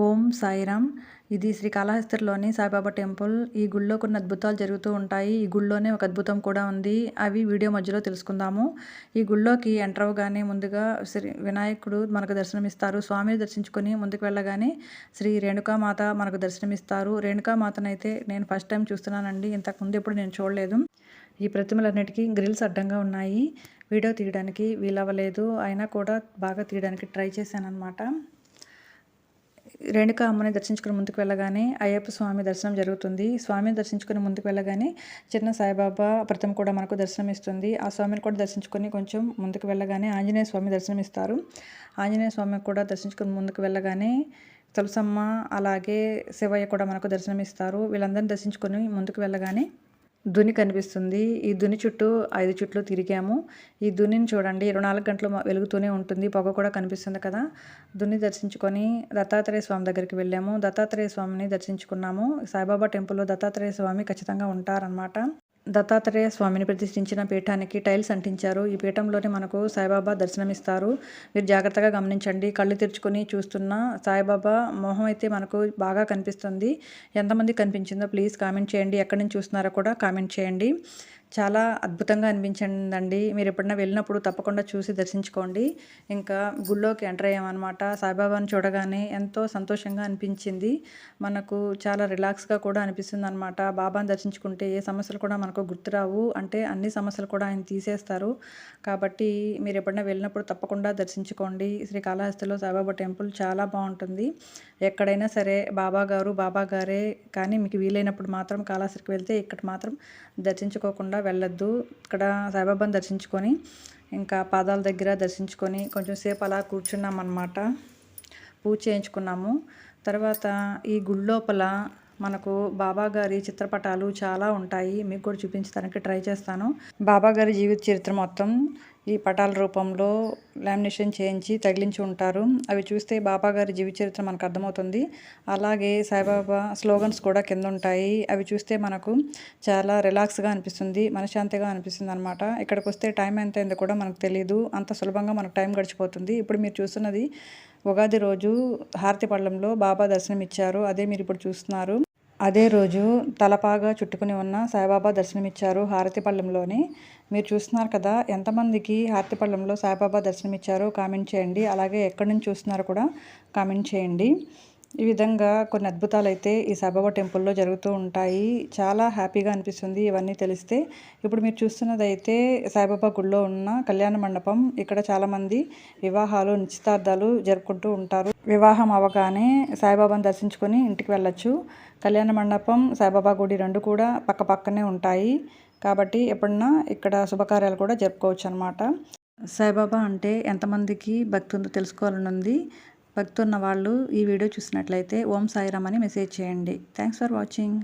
ఓం సాయిరామ్. ఇది శ్రీకాళహస్తిలోని సాయిబాబా టెంపుల్. ఈ గుళ్ళో కొన్ని అద్భుతాలు జరుగుతూ ఉంటాయి. ఈ గుళ్ళోనే ఒక అద్భుతం కూడా ఉంది. అవి వీడియో మధ్యలో తెలుసుకుందాము. ఈ గుళ్ళోకి ఎంటర్ అవ్వగానే ముందుగా శ్రీ వినాయకుడు మనకు దర్శనమిస్తారు. స్వామిని దర్శించుకొని ముందుకు వెళ్ళగానే శ్రీ రేణుకామాత మనకు దర్శనమిస్తారు. రేణుకామాతనైతే నేను ఫస్ట్ టైం చూస్తున్నానండి. ఇంతకుముందు ఎప్పుడు నేను చూడలేదు. ఈ ప్రతిమలన్నిటికీ గ్రిల్స్ అడ్డంగా ఉన్నాయి. వీడియో తీయడానికి వీలవ్వలేదు. అయినా కూడా బాగా తీయడానికి ట్రై చేశాను అనమాట రేణుకా అమ్మని దర్శించుకుని ముందుకు వెళ్ళగానే అయ్యప్ప స్వామి దర్శనం జరుగుతుంది. స్వామిని దర్శించుకుని ముందుకు వెళ్ళగానే చిన్న సాయిబాబా ప్రతిమ కూడా మనకు దర్శనం ఇస్తుంది ఆ స్వామిని కూడా దర్శించుకొని కొంచెం ముందుకు వెళ్ళగానే ఆంజనేయ స్వామి దర్శనం ఇస్తారు ఆంజనేయ స్వామి కూడా దర్శించుకుని ముందుకు వెళ్ళగానే తులసమ్మ అలాగే శివయ్య కూడా మనకు దర్శనం ఇస్తారు వీళ్ళందరిని దర్శించుకొని ముందుకు వెళ్ళగానే దుని కనిపిస్తుంది. ఈ దుని చుట్టూ ఐదు చుట్లు తిరిగాము. ఈ దునిని చూడండి ఇరవై నాలుగు గంటలు వెలుగుతూనే ఉంటుంది. పొగ కూడా కనిపిస్తుంది కదా. దుని దర్శించుకొని దత్తాత్రేయ స్వామి దగ్గరికి వెళ్ళాము. దత్తాత్రేయ స్వామిని దర్శించుకున్నాము. సాయిబాబా టెంపుల్లో దత్తాత్రేయ స్వామి ఖచ్చితంగా ఉంటారనమాట దత్తాత్రేయ స్వామిని ప్రతిష్ఠించిన పీఠానికి టైల్స్ అంటించారు. ఈ పీఠంలోనే మనకు సాయిబాబా దర్శనమిస్తారు. మీరు జాగ్రత్తగా గమనించండి. కళ్ళు తెరుచుకొని చూస్తున్న సాయిబాబా మొహం అయితే మనకు బాగా కనిపిస్తుంది. ఎంతమంది కనిపించిందో ప్లీజ్ కామెంట్ చేయండి. ఎక్కడి నుంచి చూస్తున్నారో కూడా కామెంట్ చేయండి. చాలా అద్భుతంగా అనిపించిందండి. మీరు ఎప్పుడైనా వెళ్ళినప్పుడు తప్పకుండా చూసి దర్శించుకోండి. ఇంకా గుళ్ళోకి ఎంటర్ అయ్యామన్నమాట. సాయిబాబాని చూడగానే ఎంతో సంతోషంగా అనిపించింది. మనకు చాలా రిలాక్స్గా కూడా అనిపిస్తుంది అనమాట బాబాని దర్శించుకుంటే ఏ సమస్యలు కూడా మనకు గుర్తురావు అంటే అన్ని సమస్యలు కూడా ఆయన తీసేస్తారు. కాబట్టి మీరు ఎప్పుడైనా వెళ్ళినప్పుడు తప్పకుండా దర్శించుకోండి. శ్రీకాళహస్తిలో సాయిబాబా టెంపుల్ చాలా బాగుంటుంది. ఎక్కడైనా సరే బాబా గారు బాబా గారే కానీ మీకు వీలైనప్పుడు మాత్రం కాళహస్తికి వెళ్తే ఇక్కడ మాత్రం దర్శించుకోకుండా వెళ్ళొద్దు. ఇక్కడ సాయిబాబాని దర్శించుకొని ఇంకా పాదాల దగ్గర దర్శించుకొని కొంచెం సేపు అలా కూర్చున్నామన్నమాట. పూజ చేయించుకున్నాము. తర్వాత ఈ గుడి లోపల మనకు బాబా గారి చిత్రపటాలు చాలా ఉంటాయి. మీకు కూడా చూపించడానికి ట్రై చేస్తాను. బాబాగారి జీవిత చరిత్ర మొత్తం ఈ పటాల రూపంలో లామినేషన్ చేయించి తగిలించి ఉంటారు. అవి చూస్తే బాబా గారి జీవిత చరిత్ర మనకు అర్థమవుతుంది. అలాగే సాయిబాబా స్లోగన్స్ కూడా కింద ఉంటాయి అవి చూస్తే మనకు చాలా రిలాక్స్గా అనిపిస్తుంది మనశ్శాంతిగా అనిపిస్తుంది అనమాట ఇక్కడికి వస్తే టైం ఎంత అయిందో కూడా మనకు తెలియదు అంత సులభంగా మనకు టైం గడిచిపోతుంది. ఇప్పుడు మీరు చూస్తున్నది ఉగాది రోజు హారతి పళ్ళంలో బాబా దర్శనం ఇచ్చారు అదే మీరు ఇప్పుడు చూస్తున్నారు. అదే రోజు తలపాగా చుట్టుకుని ఉన్న సాయిబాబా దర్శనమిచ్చారు హారతిపల్లెంలోని మీరు చూస్తున్నారు కదా ఎంతమందికి హారతిపల్లెంలో సాయిబాబా దర్శనమిచ్చారో కామెంట్ చేయండి. అలాగే ఎక్కడి నుంచి చూస్తున్నారో కూడా కామెంట్ చేయండి. ఈ విధంగా కొన్ని అద్భుతాలు అయితే ఈ సాయిబాబా టెంపుల్లో జరుగుతూ ఉంటాయి. చాలా హ్యాపీగా అనిపిస్తుంది ఇవన్నీ తెలిస్తే. ఇప్పుడు మీరు చూస్తున్నది అయితే సాయిబాబా గుడిలో ఉన్న కళ్యాణ మండపం. ఇక్కడ చాలామంది వివాహాలు నిశ్చితార్థాలు జరుపుకుంటూ ఉంటారు. వివాహం అవగానే సాయిబాబాను దర్శించుకొని ఇంటికి వెళ్ళచ్చు. కళ్యాణ మండపం సాయిబాబా గుడి రెండు కూడా పక్క పక్కనే ఉంటాయి. కాబట్టి ఎప్పుడన్నా ఇక్కడ శుభకార్యాలు కూడా జరుపుకోవచ్చు అనమాట సాయిబాబా అంటే ఎంతమందికి భక్తి ఉందో తెలుసుకోవాలనుంది. భక్తున్న వాళ్ళు ఈ వీడియో చూసినట్లయితే ఓం సాయిరామ్ అని మెసేజ్ చేయండి. Thanks for watching